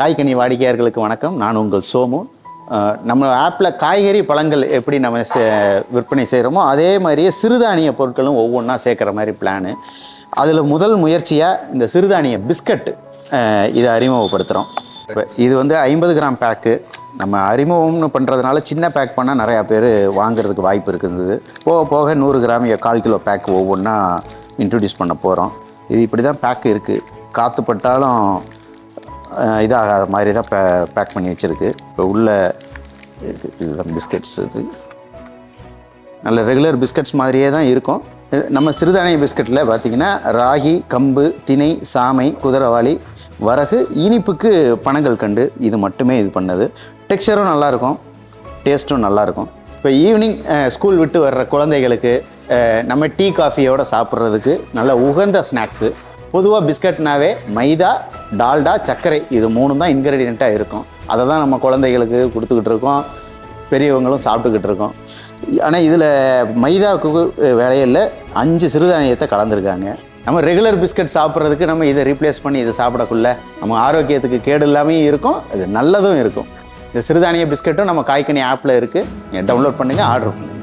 காய்கனி வாடிக்கையாளர்களுக்கு வணக்கம். நான் உங்கள் சோமு. நம்ம ஆப்பில் காய்கறி பழங்கள் எப்படி நம்ம சே- விற்பனை செய்கிறோமோ அதே மாதிரியே சிறுதானிய பொருட்களும் ஒவ்வொன்றா சேர்க்குற மாதிரி பிளானு அதில் முதல் முயற்சியாக இந்த சிறுதானிய பிஸ்கட் இதை அறிமுகப்படுத்துகிறோம் இப்போ இது வந்து ஐம்பது கிராம் பேக்கு நம்ம அறிமுகம்னு பண்ணுறதுனால சின்ன பேக் பண்ணால் நிறையா பேர் வாங்குறதுக்கு வாய்ப்பு இருக்குது போக போக நூறு கிராம் கால் கிலோ பேக் ஒவ்வொன்றா இன்ட்ரடியூஸ் பண்ண போகிறோம் இது இப்படி தான் பேக்கு இருக்குது காற்று பட்டாலும் இதாகாத மாதிரி தான் பே பேக் பண்ணி வச்சுருக்கு. இப்போ உள்ள இருக்குது இதுதான் பிஸ்கட்ஸ் இது. நல்ல ரெகுலர் பிஸ்கட்ஸ் மாதிரியே தான் இருக்கும். இது நம்ம சிறுதானிய பிஸ்கட்டில் பார்த்திங்கன்னா ராகி கம்பு திணை சாமை குதிரவாளி வரகு இனிப்புக்கு பனங்கள் கண்டு இது மட்டுமே இது பண்ணது. டெக்ஸ்சரும் நல்லாயிருக்கும். டேஸ்ட்டும் நல்லாயிருக்கும். இப்போ ஈவினிங் ஸ்கூல் விட்டு வர்ற குழந்தைகளுக்கு நம்ம டீ காஃபியோடு சாப்பிட்றதுக்கு நல்ல உகந்த ஸ்நாக்ஸு பொதுவாக பிஸ்கட்னாவே மைதா டால்டா சர்க்கரை இது மூணு தான் இன்க்ரீடியண்ட்டாக இருக்கும். அதை தான் நம்ம குழந்தைகளுக்கு கொடுத்துக்கிட்டு இருக்கோம். பெரியவங்களும் சாப்பிட்டுக்கிட்டு இருக்கோம். ஆனால் இதில் மைதாவுக்கு வேலையில் அஞ்சு சிறுதானியத்தை கலந்துருக்காங்க. நம்ம ரெகுலர் பிஸ்கட் சாப்பிட்றதுக்கு நம்ம இதை ரீப்ளேஸ் பண்ணி இதை சாப்பிடக்குள்ள நம்ம ஆரோக்கியத்துக்கு கேடு இல்லாமையும் இருக்கும். இது நல்லதும் இருக்கும். இந்த சிறுதானிய பிஸ்கட்டும் நம்ம காய்கனி ஆப்பில் இருக்குது நீங்கள் டவுன்லோட் பண்ணுங்கள் ஆர்டர் பண்ணுங்கள்